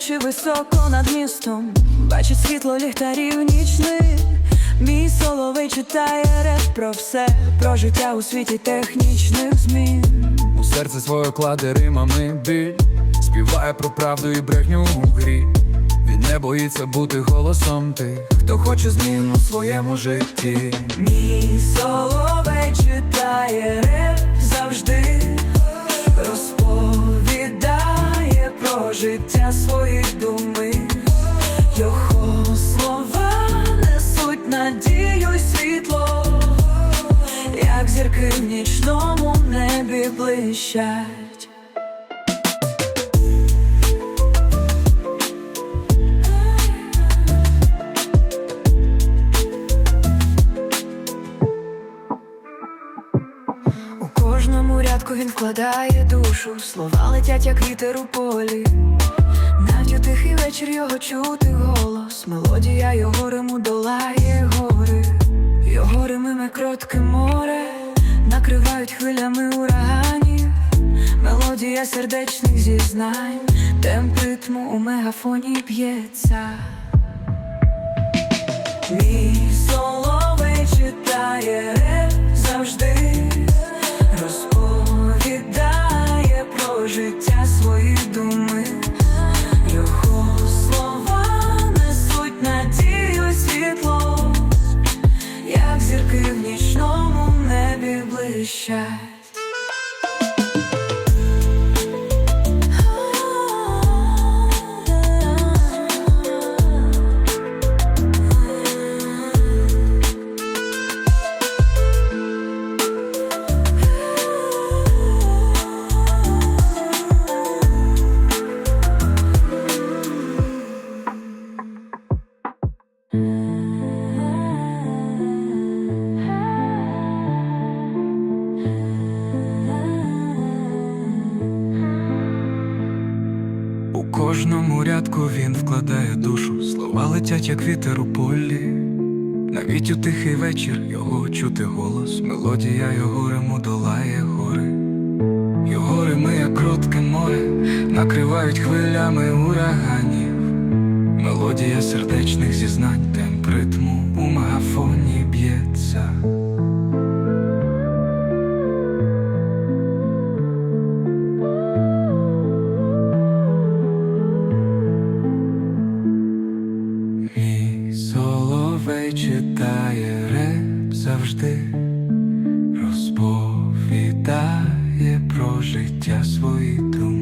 очі високо над містом, бачить світло ліхтарів нічних. Мій соловей читає реп про все, про життя у світі технічних змін. У серце своє кладе римами біль Співає про правду і брехню у грі Він не боїться бути голосом тих, хто хоче змін у своєму житті. Мій соловей читає реп завжди, небі блищать. У кожному рядку він вкладає душу, слова летять, як вітер у полі. Навіть у тихий вечір його чути голос, мелодія його риму долає гори, його римиме кротке море, накривають хвилями ураганів, мелодія сердечних зізнань, темп ритму у мегафоні б'ється. Небі кожному рядку він вкладає душу, слова летять, як вітер у полі. Навіть у тихий вечір його чути голос, мелодія його риму долає гори. Його рими, як кротке море, накривають хвилями ураганів. Мелодія сердечних зізнань, темп ритму соловей читає реп завжди, розповідає про життя свої думи,